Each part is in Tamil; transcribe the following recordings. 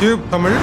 டியூப் தமிழ்.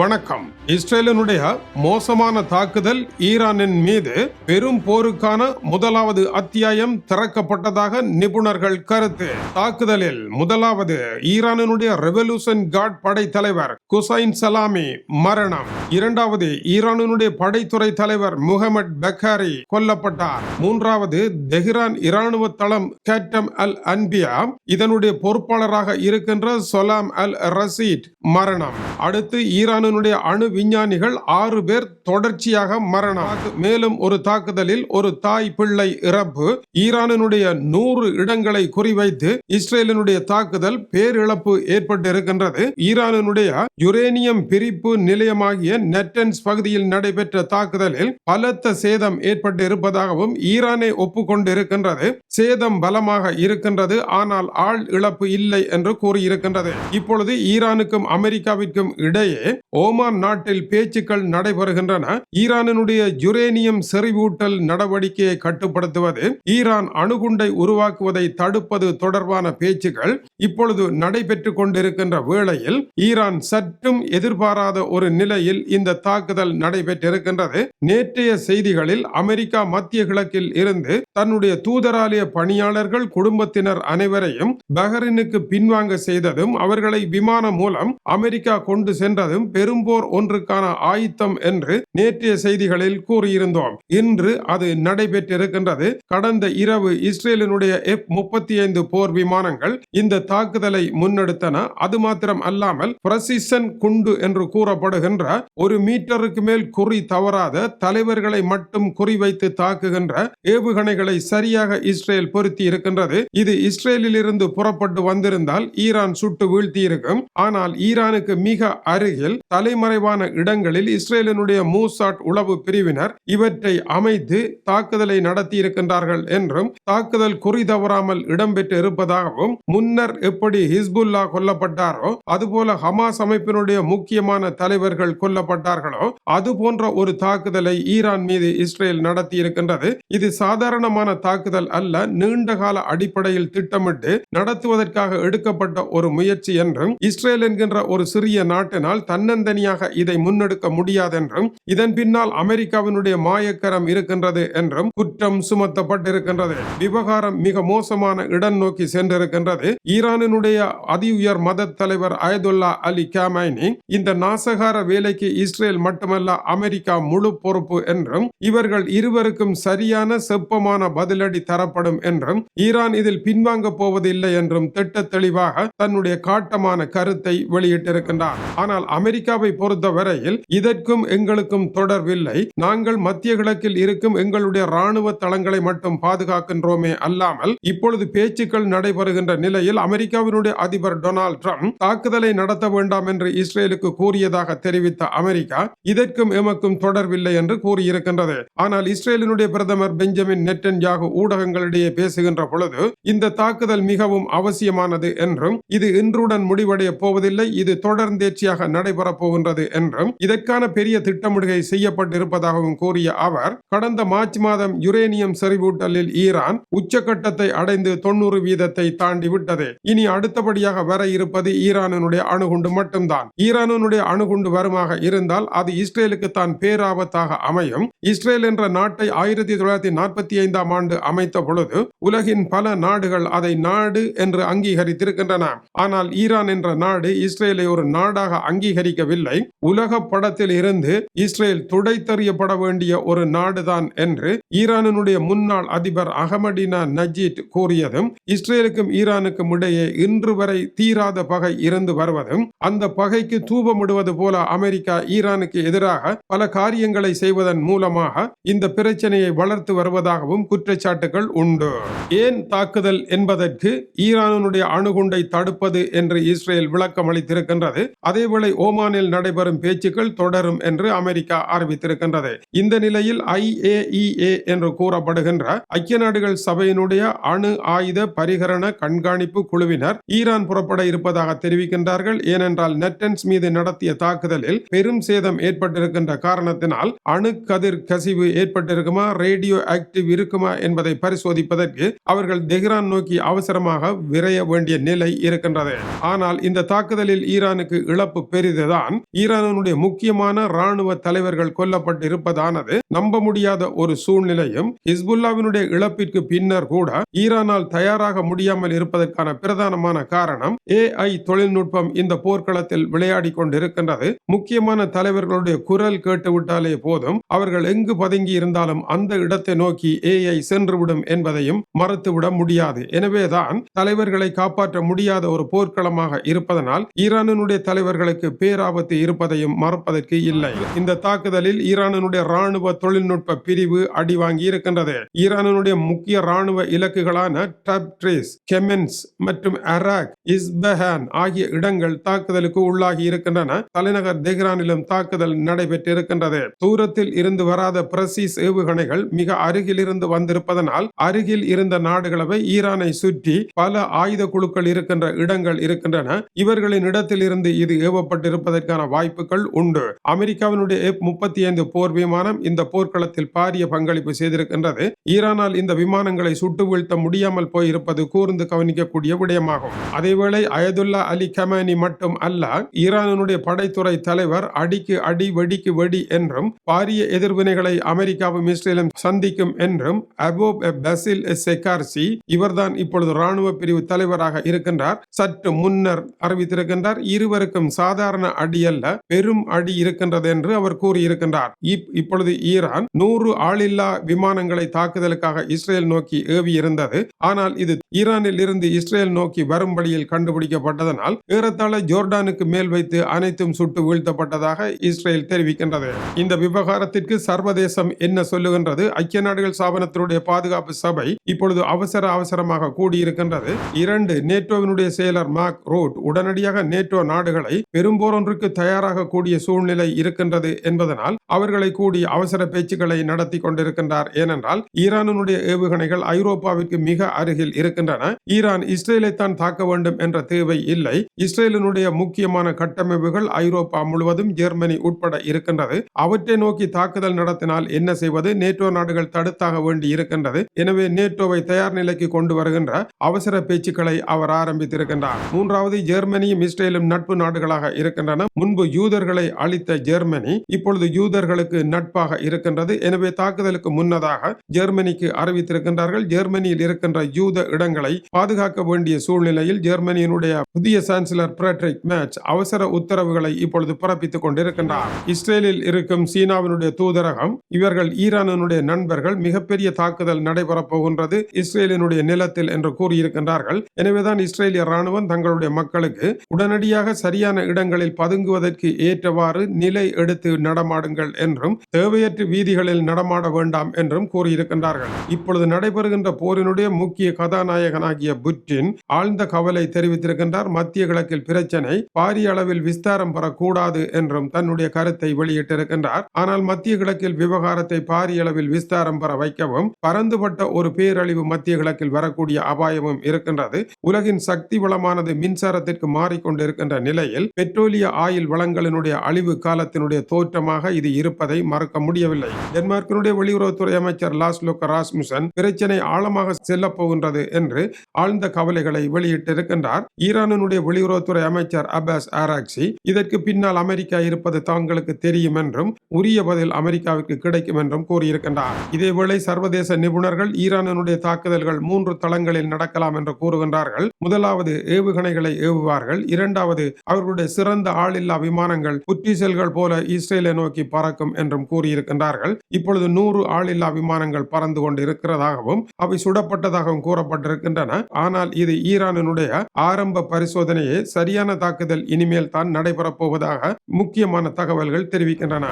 வணக்கம். இஸ்ரேலினுடைய மோசமான தாக்குதல் ஈரானின் மீது பெரும் போருக்கான முதலாவது அத்தியாயம் திறக்கப்பட்டதாக நிபுணர்கள் கருத்து. தாக்குதலில் முதலாவது ஈரானினுடைய ரெவல்யூஷன் கார்ட் படை தலைவர் குசைன் சலாமி மரணம். இரண்டாவது ஈரானினுடைய படைத்துறை தலைவர் முகமது பக்காரி கொல்லப்பட்டார். மூன்றாவது தெஹ்ரான் இராணுவ தளம் கேட்டம் அல் அன்பியா இதனுடைய பொறுப்பாளராக இருக்கின்ற சொலாம் அல் ரசீட் மரணம். அடுத்து ஈரான் ஈரானினுடைய அணு விஞ்ஞானிகள் ஆறு பேர் தொடர்ச்சியாக மரணம். மேலும் ஒரு தாக்குதலில் ஒரு தாய் பிள்ளை இறப்பு ஈரானினுடைய நூறு இடங்களை குறிவைத்து இஸ்ரேலினுடைய தாக்குதல் பேரிழப்பு ஏற்பட்டு இருக்கின்றது ஈரானினுடைய யுரேனியம் பிரிப்பு நிலையமாகிய நெட்டன்ஸ் பகுதியில் நடைபெற்ற தாக்குதலில் பலத்த சேதம் ஏற்பட்டு இருப்பதாகவும் ஈரானை ஒப்புக்கொண்டு இருக்கின்றது சேதம் பலமாக இருக்கின்றது ஆனால் ஆள் இழப்பு இல்லை என்று கூறியிருக்கின்றது. இப்பொழுது ஈரானுக்கும் அமெரிக்காவிற்கும் இடையே ஓமான் நாட்டில் பேச்சுக்கள் நடைபெறுகின்றன. ஈரானினுடைய யுரேனியம் செறிவூட்டல் நடவடிக்கையை கட்டுப்படுத்துவது ஈரான் அணுகுண்டை உருவாக்குவதை தடுப்பது தொடர்பான பேச்சுக்கள் இப்பொழுது நடைபெற்று கொண்டிருக்கின்ற வேளையில் ஈரான் சற்றும் எதிர்பாராத ஒரு நிலையில் இந்த தாக்குதல் நடைபெற்றிருக்கின்றது. நேற்றைய செய்திகளில் அமெரிக்கா மத்திய கிழக்கில் இருந்து தன்னுடைய தூதராலய பணியாளர்கள் குடும்பத்தினர் அனைவரையும் பஹரினுக்கு பின்வாங்க செய்ததும் அவர்களை விமானம் மூலம் அமெரிக்கா கொண்டு சென்றதும் பெரும்போர் ஒன்றுக்கான ஆயத்தம் என்று நேற்றைய செய்திகளில் கூறியிருந்தோம். இன்று அது நடைபெற்றிருக்கின்றது. கடந்த இரவு இஸ்ரேலினுடைய எஃப் முப்பத்தி ஐந்து போர் விமானங்கள் இந்த தாக்குதலை முன்னெடுத்தன. அது மாத்திரம் அல்லாமல் பிரசிசன் குண்டு என்று கூறப்படுகின்ற ஒரு மீட்டருக்கு மேல் குறி தவறாத தலைவர்களை மட்டும் குறிவைத்து தாக்குகின்ற ஏவுகணைகளை சரியாக இஸ்ரேல் பொருத்தி இருக்கின்றது. இது இஸ்ரேலில் இருந்து புறப்பட்டு வந்திருந்தால் ஈரான் சுட்டு வீழ்த்தி இருக்கும் ஆனால் ஈரானுக்கு மிக அருகில் தலைமறைவான இடங்களில் இஸ்ரேலினுடைய மூசாட் உளவு பிரிவினர் இவற்றை அமைத்து தாக்குதலை நடத்தி இருக்கின்றார்கள் என்றும் தாக்குதல் குறி தவறாமல் இடம்பெற்று இருப்பதாகவும் முன்னர் எப்படி ஹிஸ்புல்லா கொல்லப்பட்டாரோ அதுபோல ஹமாஸ் அமைப்பினுடைய முக்கியமான தலைவர்கள் கொல்லப்பட்டார்களோ அது போன்ற ஒரு தாக்குதலை ஈரான் மீது இஸ்ரேல் நடத்தி இருக்கின்றது இது சாதாரணமான தாக்குதல் அல்ல நீண்ட கால அடிப்படையில் திட்டமிட்டு நடத்துவதற்காக எடுக்கப்பட்ட ஒரு முயற்சி என்றும் இஸ்ரேல் என்கின்ற ஒரு சிறிய நாட்டினால் தன்னந்தனியாக இதை முன்னெடுக்க முடியாதென்றும் இதன் பின்னால் அமெரிக்காவினுடைய மாயக்கரம் இருக்கின்றது என்றும் குற்றம் சுமத்தப்பட்டிருக்கின்றது. விவகாரம் மிக மோசமான இடம் நோக்கி சென்றிருக்கின்றது. ஈரானினுடைய அதி உயர் மத தலைவர் அயதுல்லா அலி கேமைனி இந்த நாசகார வேலைக்கு இஸ்ரேல் மட்டுமல்ல அமெரிக்கா முழு பொறுப்பு என்றும் இவர்கள் இருவருக்கும் சரியான செப்பமான பதிலடி தரப்படும் என்றும் ஈரான் இதில் பின்வாங்க போவதில்லை என்றும் திட்ட தெளிவாக தன்னுடைய காட்டமான கருத்தை வெளியிட்டிருக்கின்றார். ஆனால் அமெரிக்காவை பொறுத்தவரையில் இதற்கும் எங்களுக்கும் தொடர்பில்லை நாங்கள் மத்திய கிழக்கில் இருக்கும் எங்களுடைய ராணுவ தளங்களை மட்டும் பாதுகாக்கின்றோமே அல்லாமல் இப்பொழுது பேச்சுக்கள் நடைபெறுகின்ற நிலையில் அமெரிக்காவினுடைய அதிபர் டொனால்ட் ட்ரம்ப் தாக்குதலை நடத்த வேண்டாம் என்று இஸ்ரேலுக்கு கூறியதாக தெரிவித்த அமெரிக்கா இதற்கும் எமக்கும் தொடர்பில்லை என்று கூறியிருக்கின்றது. ஆனால் இஸ்ரேலினுடைய பிரதமர் பெஞ்சமின் நெட்டன்யாகு ஊடகங்களிடையே பேசுகின்ற பொழுது இந்த தாக்குதல் மிகவும் அவசியமானது என்றும் இது இன்றுடன் முடிவடைய போவதில்லை. இது தொடர்ந்தேர்ச்சியாக நடைபெற போகின்றது என்றும் இதற்கான பெரிய திட்டமிடுகை செய்யப்பட்டிருப்பதாகவும் கூறிய அவர் கடந்த மார்ச் மாதம் யுரேனியம் செறிவூட்டலில் ஈரான் உச்சக்கட்டத்தை அடைந்து தொண்ணூறு வீதத்தை தாண்டி விட்டது. இனி அடுத்தபடியாக வர இருப்பது ஈரானுடைய அணுகுண்டு மட்டும்தான். ஈரானுடைய அணுகுண்டு வருமாக இருந்தால் அது இஸ்ரேலுக்கு தான் பேராபத்தாக அமையும். இஸ்ரேல் என்ற நாட்டை ஆயிரத்தி தொள்ளாயிரத்தி நாற்பத்தி ஐந்தாம் ஆண்டு அமைத்த பொழுது உலகின் பல நாடுகள் அதை நாடு என்று அங்கீகரித்திருக்கின்றன. ஆனால் ஈரான் என்ற நாடு இஸ்ரேலை ஒரு நாடாக அங்கீகரிக்க அங்கீகரிக்கவில்லை உலக படத்தில் இருந்து இஸ்ரேல் துடைத்தறியப்பட வேண்டிய ஒரு நாடுதான் என்று ஈரானினுடைய முன்னாள் அதிபர் அகமடினா நஜீத் கூறியதும் இஸ்ரேலுக்கும் ஈரானுக்கும் இடையே இன்று வரை தீராத பகை இருந்து வருவதும் அந்த பகைக்கு தூபமிடுவது போல அமெரிக்கா ஈரானுக்கு எதிராக பல காரியங்களை செய்வதன் மூலமாக இந்த பிரச்சனையை வளர்த்து வருவதாகவும் குற்றச்சாட்டுகள் உண்டு. ஏன் தாக்குதல் என்பதற்கு ஈரானுடைய அணுகுண்டை தடுப்பது என்று இஸ்ரேல் விளக்கம் அளித்திருக்கின்றது அதேவேளை ஓமான் ஈரானில் நடைபெறும் பேச்சுக்கள் தொடரும் என்று அமெரிக்கா அறிவித்திருக்கின்றது. இந்த நிலையில் ஐஏஇஏ என்று கூறப்படுகின்ற ஐக்கிய நாடுகள் சபையினுடைய அணு ஆயுத பரிகரண கண்காணிப்பு குழுவினர் ஈரான் புறப்பட இருப்பதாக தெரிவிக்கின்றார்கள். ஏனென்றால் நெட்டன்ஸ் மீது நடத்திய தாக்குதலில் பெரும் சேதம் ஏற்பட்டிருக்கின்ற காரணத்தினால் அணு கதிர் கசிவு ஏற்பட்டிருக்குமா ரேடியோ ஆக்டிவ் இருக்குமா என்பதை பரிசோதிப்பதற்கு அவர்கள் தெஹ்ரான் நோக்கி அவசரமாக விரைய வேண்டிய நிலை இருக்கின்றது. ஆனால் இந்த தாக்குதலில் ஈரானுக்கு இழப்பு பெரிதுதான். தான் ஈரானுடைய முக்கியமான ராணுவ தலைவர்கள் கொல்லப்பட்டு இருப்பதானது நம்ப முடியாத ஒரு சூழ்நிலையும் ஹிஸ்புல்லாவினுடைய இழப்பிற்கு பின்னர் கூட ஈரானால் தயாராக முடியாமல் இருப்பதற்கான பிரதானமான காரணம் ஏஐ தொழில்நுட்பம் இந்த போர்க்களத்தில் விளையாடி கொண்டிருக்கின்றது. முக்கியமான தலைவர்களுடைய குரல் கேட்டுவிட்டாலே போதும். அவர்கள் எங்கு பதுங்கி இருந்தாலும் அந்த இடத்தை நோக்கி ஏஐ சென்றுவிடும் என்பதையும் மறுத்துவிட முடியாது. எனவேதான் தலைவர்களை காப்பாற்ற முடியாத ஒரு போர்க்களமாக இருப்பதனால் ஈரானினுடைய தலைவர்களுக்கு பேரா ஆபத்து இருப்பதையும் மறப்பதற்கு இல்லை. இந்த தாக்குதலில் ஈரானுடைய ராணுவ தொழில்நுட்ப பிரிவு அடி வாங்கி இருக்கின்றது. ஈரானுடைய முக்கிய ராணுவ இலக்குகளான டப்ட்ரிஸ் கெமென்ஸ் மற்றும் அராக் இஸ்பஹான் ஆகிய இடங்கள் தாக்குதலுக்கு உள்ளாகி இருக்கின்றன. தலைநகர் தெஹ்ரானிலும் தாக்குதல் நடைபெற்றிருக்கின்றது. தூரத்தில் இருந்து வராத பிரசிஸ் ஏவுகணைகள் மிக அருகில் இருந்து வந்திருப்பதனால் அருகில் இருந்த நாடுகளவை ஈரானை சுற்றி பல ஆயுத குழுக்கள் இருக்கின்ற இடங்கள் இருக்கின்றன. இவர்களின் இடத்தில் இருந்து இது ஏவப்பட்டிருப்பதற்கான வாய்ப்புகள் உண்டு. அமெரிக்காவினுடைய முப்பத்தி ஐந்து போர் விமானம் இந்த போர்க்களத்தில் பாரிய பங்களிப்பு செய்திருக்கின்றது. ஈரானால் இந்த விமானங்களை சுட்டு வீழ்த்த முடியாமல் போயிருப்பது கூர்ந்து கவனிக்கக்கூடிய விடயமாகும். அதேவேளை அயதுல்லா அலி கமானி மட்டும் அல்ல ஈரானுடைய படைத்துறை தலைவர் அடிக்கு அடி வெடிக்கு வெடி என்றும் பாரிய எதிர்வினைகளை அமெரிக்காவும் இஸ்ரேலும் சந்திக்கும் என்றும் அபோப் பசில் செகார்சி இவர்தான் இப்பொழுது ராணுவ பிரிவு தலைவராக இருக்கின்றார். சற்று முன்னர் அறிவித்திருக்கின்றார் இருவருக்கும் சாதாரண அடி அல்ல பெரும் அடி இருக்கின்றது என்று அவர் கூறியிருக்கின்றார். இப்பொழுது ஈரான் நூறு ஆளில்லா விமானங்களை தாக்குதலுக்காக இஸ்ரேல் நோக்கி ஏவி இருந்தது ஆனால் இது ஈரானில் இருந்து இஸ்ரேல் நோக்கி வரும் வழியில் கண்டுபிடிக்கப்பட்டதனால் ஏறத்தாழ ஜோர்டானுக்கு மேல் வைத்து அனைத்தும் சுட்டு வீழ்த்தப்பட்டதாக இஸ்ரேல் தெரிவிக்கின்றது. இந்த விவகாரத்திற்கு சர்வதேசம் என்ன சொல்லுகின்றது? ஐக்கிய நாடுகள் ஸ்தாபனத்தினுடைய பாதுகாப்பு சபை இப்பொழுது அவசர அவசரமாக கூடியிருக்கின்றது. இரண்டு நேட்டோவினுடைய செயலர் மார்க் ரோட் உடனடியாக நேட்டோ நாடுகளை பெரும்போரொன்றுக்கு தயாராக கூடிய சூழ்நிலை இருக்கின்றது என்பதனால் அவர்களை கூடி அவசர பேச்சுக்களை நடத்தி கொண்டிருக்கின்றார். ஏனென்றால் ஈரானுடைய ஏவுகணைகள் ஐரோப்பாவிற்கு மிக அருகில் இருக்கின்றன. ஈரான் இஸ்ரேலை தான் தாக்க வேண்டும் என்ற தேவை இல்லை. இஸ்ரேலினுடைய முக்கியமான கட்டமைப்புகள் ஐரோப்பா முழுவதும் ஜெர்மனி உட்பட இருக்கின்றது. அவற்றை நோக்கி தாக்குதல் நடத்தினால் என்ன செய்வது? நேட்டோ நாடுகள் தடுத்தாக வேண்டி இருக்கின்றது. எனவே நேட்டோவை தயார் நிலைக்கு கொண்டு வருகின்ற அவசர பேச்சுக்களை அவர் ஆரம்பித்திருக்கின்றார். மூன்றாவது ஜெர்மனியும் இஸ்ரேலும் நட்பு நாடுகளாக இருக்கின்றன. முன்பு யூதர்களை அழித்த ஜெர்மனி இப்பொழுது யூதர்களுக்கு நட்பாக இருக்கின்றது. எனவே தாக்குதலுக்கு முன்னதாக ஜெர்மனிக்கு அறிவித்திருக்கின்றார்கள். ஜெர்மனியில் இருக்கின்ற யூத இடங்களை பாதுகாக்க வேண்டிய சூழ்நிலையில் ஜெர்மனி ஜெர்மனியினுடைய புதிய சான்சலர் பிரட்ரிக் மேட்ச் அவசர உத்தரவுகளை இப்பொழுது பிறப்பித்துக் கொண்டிருக்கின்றார். இஸ்ரேலில் இருக்கும் சீனாவினுடைய தூதரகம் இவர்கள் ஈரானினுடைய நண்பர்கள் மிகப்பெரிய தாக்குதல் நடைபெறப் போகின்றது இஸ்ரேலினுடைய நிலத்தில் என்று கூறியிருக்கின்றார்கள். எனவேதான் இஸ்ரேலிய ராணுவம் தங்களுடைய மக்களுக்கு உடனடியாக சரியான இடங்களில் பதுங்குவதற்கு ஏற்றவாறு நிலை எடுத்து நடமாடுங்கள் என்றும் தேவையற்ற வீதிகளில் நடமாட வேண்டாம் என்றும் கூறியிருக்கின்றார்கள். இப்பொழுது நடைபெறுகின்ற போரினுடைய முக்கிய கதாநாயகனாகிய புட்டின் ஆழ்ந்த கவலை தெரிவித்திருக்கின்றார். மத்திய கிழக்கில் பிரச்சனை. பாரிய அளவில் விஸ்தாரம் பெறக்கூடாது என்றும் தன்னுடைய கருத்தை வெளியிட்டிருக்கின்றார். ஆனால் மத்திய கிழக்கில் விவகாரத்தை பாரிய அளவில் விஸ்தாரம் பெற வைக்கவும் பரந்துபட்ட ஒரு பேரழிவு மத்திய கிழக்கில் வரக்கூடிய அபாயமும் இருக்கின்றது. உலகின் சக்தி வளமானது மின்சாரத்திற்கு மாறிக்கொண்டிருக்கின்ற நிலையில் பெட்ரோலிய ஆயில் வளங்களினுடைய அழிவு காலத்தினுடைய தோற்றமாக இது இருப்பதை மறக்க முடியவில்லை. டென்மார்க்கினுடைய வெளியுறவுத்துறை அமைச்சர் லாஸ்லோ ராஸ்முசன் பிரச்சனை ஆழமாக செல்லப் போகின்றது என்று ஆழ்ந்த கவலைகளை வெளியிட்டிருக்கின்றார். ஈரானினுடைய வெளியுறவுத்துறை அமைச்சர் அபாஸ் ஆராக்சி இதற்கு பின்னால் அமெரிக்கா இருப்பது தாங்களுக்கு தெரியும் என்றும் உரிய பதில் அமெரிக்காவிற்கு கிடைக்கும் என்றும் கூறியிருக்கின்றார். இதேவேளை சர்வதேச நிபுணர்கள் ஈரானினுடைய தாக்குதல்கள் மூன்று தளங்களில் நடக்கலாம் என்று கூறுகின்றார்கள். முதலாவது ஏவுகணைகளை ஏவுவார்கள். இரண்டாவது அவர்களுடைய சிறந்த ஆளில்லா விமானங்கள் புற்றிசெல்கள் போல இஸ்ரேலை நோக்கி பறக்கும் என்றும் கூறியிருக்கின்றார்கள். இப்பொழுது நூறு ஆளில்லா விமானங்கள் பறந்து கொண்டு இருக்கிறதாகவும் அவை சுடப்பட்டதாகவும் கூறப்பட்டிருக்கின்றன. ஆனால் இது ஈரானினுடைய ஆரம்ப பரிசோதனையே சரியான தாக்குதல் இனிமேல் தான் நடைபெறப் போவதாக முக்கியமான தகவல்கள் தெரிவிக்கின்றன.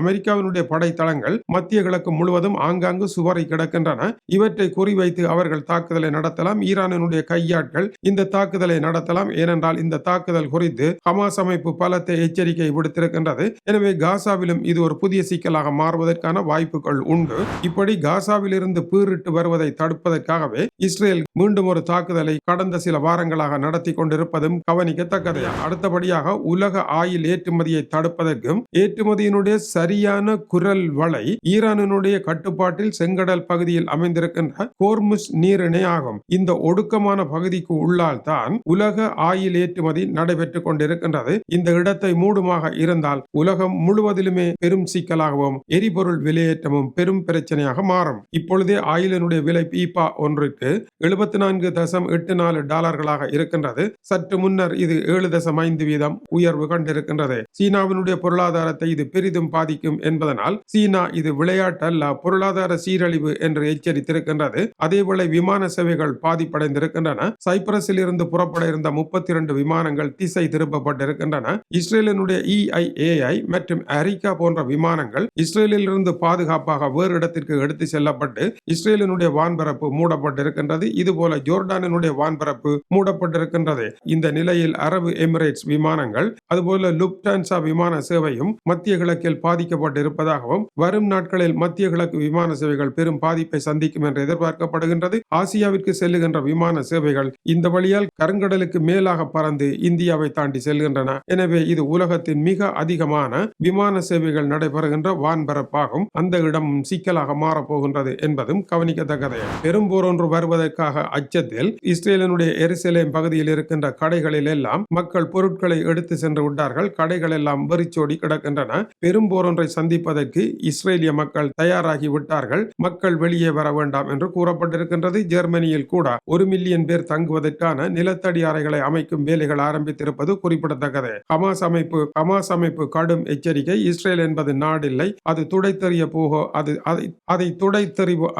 அமெரிக்காவினுடைய படைத்தளங்கள் மத்திய கிழக்கு முழுவதும் ஆங்காங்கு சுவரை கிடக்கின்றன. இவற்றை குறிவைத்து அவர்கள் தாக்குதலை நடத்தலாம். ஈரானினுடைய கையாட்கள் இந்த தாக்குதலை நடத்தலாம். ஏனென்றால் இந்த தாக்குதல் குறித்து ஹமாஸ் அமைப்பு பலத்தை எச்சரிக்கை விடுத்திருக்கின்றது. எனவே காசாவிலும் இது ஒரு புதிய சிக்கலாக மாறுவதற்கான வாய்ப்புகள் உண்டு. இப்படி காசாவில் இருந்து வருவதை தடுப்பதற்காகவே இஸ்ரேல் மீண்டும் ஒரு தாக்குதலை கடந்த சில வாரங்கள் காலங்களாக நடத்தி கொண்டிருப்பதும் கவனிக்கத்தக்கது. அடுத்தபடியாக உலக ஆயில் ஏற்றுமதியை தடுப்பதற்கும் ஏற்றுமதியினுடைய சரியான குரல் வலை ஈரானினுடைய கட்டுப்பாட்டில் செங்கடல் பகுதியில் அமைந்திருக்கின்ற கோர்முஸ் நீரிணை ஆகும். இந்த ஒடுக்கமான பகுதிக்கு உள்ளால் தான் உலக ஆயில் ஏற்றுமதி நடைபெற்றுக் கொண்டிருக்கின்றது. இந்த இடத்தை மூடுமாக இருந்தால் உலகம் முழுவதிலுமே பெரும் சிக்கலாகவும் எரிபொருள் விலையேற்றமும் பெரும் பிரச்சனையாக மாறும். இப்பொழுதே ஆயிலினுடைய விலை பீப்பா ஒன்றுக்கு எழுபத்தி நான்கு தசம் எட்டு நாலு டாலர்களாக இருக்கின்றது. சற்று முன்னர் இது ஏழு தசம் ஐந்து வீதம் உயர்வு கண்டிருக்கின்றது. சீனாவினுடைய பொருளாதாரத்தை இது பெரிதும் பாதிக்கும் என்பதனால் சீனா இது விளையாட்டு அல்ல பொருளாதார சீரழிவு என்று எச்சரித்திருக்கின்றது. அதேவேளை விமான சேவைகள் பாதிப்படைந்திருக்கின்றன. சைப்ரஸில் இருந்து புறப்பட இருந்த முப்பத்தி இரண்டு விமானங்கள் திசை திருப்பப்பட்டிருக்கின்றன. இஸ்ரேலினுடைய இஐஏஐ மற்றும் அரிக்கா போன்ற விமானங்கள் இஸ்ரேலில் இருந்து பாதுகாப்பாக வேறு இடத்திற்கு எடுத்து செல்லப்பட்டு இஸ்ரேலினுடைய வான்பரப்பு மூடப்பட்டிருக்கின்றது. இதுபோல ஜோர்டானினுடைய வான்பரப்பு மூட மூடப்பட்டிருக்கின்றது. இந்த நிலையில் அரபு எமிரேட்ஸ் விமானங்கள் அதுபோல லுப்டான்சா விமான சேவையும் மத்திய கிழக்கில் பாதிக்கப்பட்டிருப்பதாகவும் வரும் நாட்களில் மத்திய கிழக்கு விமான சேவைகள் பெரும் பாதிப்பை சந்திக்கும் என்று எதிர்பார்க்கப்படுகின்றது. ஆசியாவிற்கு செல்லுகின்ற விமான சேவைகள் இந்த வழியால் கருங்கடலுக்கு மேலாக பறந்து இந்தியாவை தாண்டி செல்கின்றன. எனவே இது உலகத்தின் மிக அதிகமான விமான சேவைகள் நடைபெறுகின்ற வான்பரப்பாகும். அந்த இடம் சிக்கலாக மாறப்போகின்றது என்பதும் கவனிக்கத்தக்கது. பெரும்போர் ஒன்று வருவதற்காக அச்சத்தில் இஸ்ரேலினுடைய எரிசலை எருசலேம் பகுதியில் இருக்கின்ற கடைகளில் எல்லாம் மக்கள் பொருட்களை எடுத்து சென்று விட்டார்கள். கடைகள் எல்லாம் வெறிச்சோடி கிடக்கின்றன. பெரும் போரொன்றை சந்திப்பதற்கு இஸ்ரேலிய மக்கள் தயாராகி விட்டார்கள். மக்கள் வெளியே வர வேண்டாம் என்று கூறப்பட்டிருக்கின்றது. ஜெர்மனியில் கூட ஒரு மில்லியன் பேர் தங்குவதற்கான நிலத்தடி அறைகளை அமைக்கும் வேலைகள் ஆரம்பித்திருப்பது குறிப்பிடத்தக்கது. ஹமாஸ் அமைப்பு ஹமாஸ் அமைப்பு கடும் எச்சரிக்கை. இஸ்ரேல் என்பது நாடில்லை. அது துடைத்தறிய போக அது அதை அதை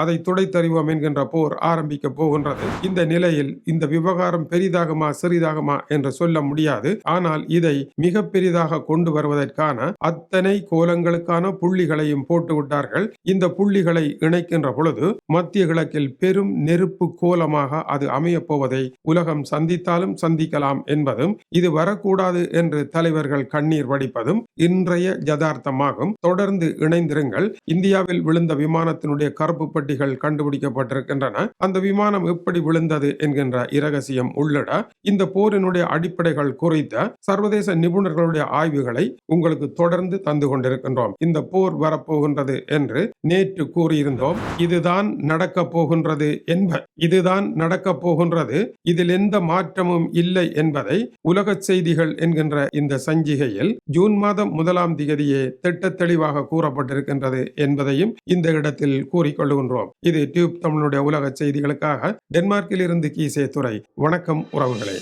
அதை துடைத்தறிவோம் என்கின்ற போர் ஆரம்பிக்க போகின்றது. இந்த நிலையில் இந்த விவகாரம் பெரிதாகுமா சிறிதாகுமா என்று சொல்ல முடியாது. ஆனால் இதை மிக பெரிதாக கொண்டு வருவதற்கான அத்தனை கோலங்களுக்கான புள்ளிகளையும் போட்டு விட்டார்கள். இந்த புள்ளிகளை இணைக்கின்ற பொழுது மத்திய கிழக்கில் பெரும் நெருப்பு கோலமாக அது அமையப் போவதை உலகம் சந்தித்தாலும் சந்திக்கலாம் என்பதும் இது வரக்கூடாது என்று தலைவர்கள் கண்ணீர் வடிப்பதும் இன்றைய யதார்த்தமாகும். தொடர்ந்து இணைந்திருங்கள். இந்தியாவில் விழுந்த விமானத்தினுடைய கருப்பு பெட்டிகள் கண்டுபிடிக்கப்பட்டிருக்கின்றன. அந்த விமானம் எப்படி விழுந்தது என்கின்ற இரகசியம் உள்ளிட. இந்த போரினுடைய அடிப்படைகள் குறித்த சர்வதேச நிபுணர்களுடைய ஆய்வுகளை உங்களுக்கு தொடர்ந்து தந்து கொண்டிருக்கின்றோம். இந்த போர் வரப்போகின்றது என்று நேற்று கூறியிருந்தோம். இதுதான் நடக்க போகின்றது என்ப இதுதான் நடக்க போகின்றது. இதில் எந்த மாற்றமும் இல்லை என்பதை உலக செய்திகள் என்கின்ற இந்த சஞ்சிகையில் ஜூன் மாதம் முதலாம் திகதியே திட்ட தெளிவாக கூறப்பட்டிருக்கின்றது என்பதையும் இந்த இடத்தில் கூறிக்கொள்கின்றோம் இது டியூப் தமிழுடைய உலக செய்திகளுக்காக டென்மார்க்கில் இருந்து கீசே துறை வணக்கம். വണക്കം ഉറവുകളെ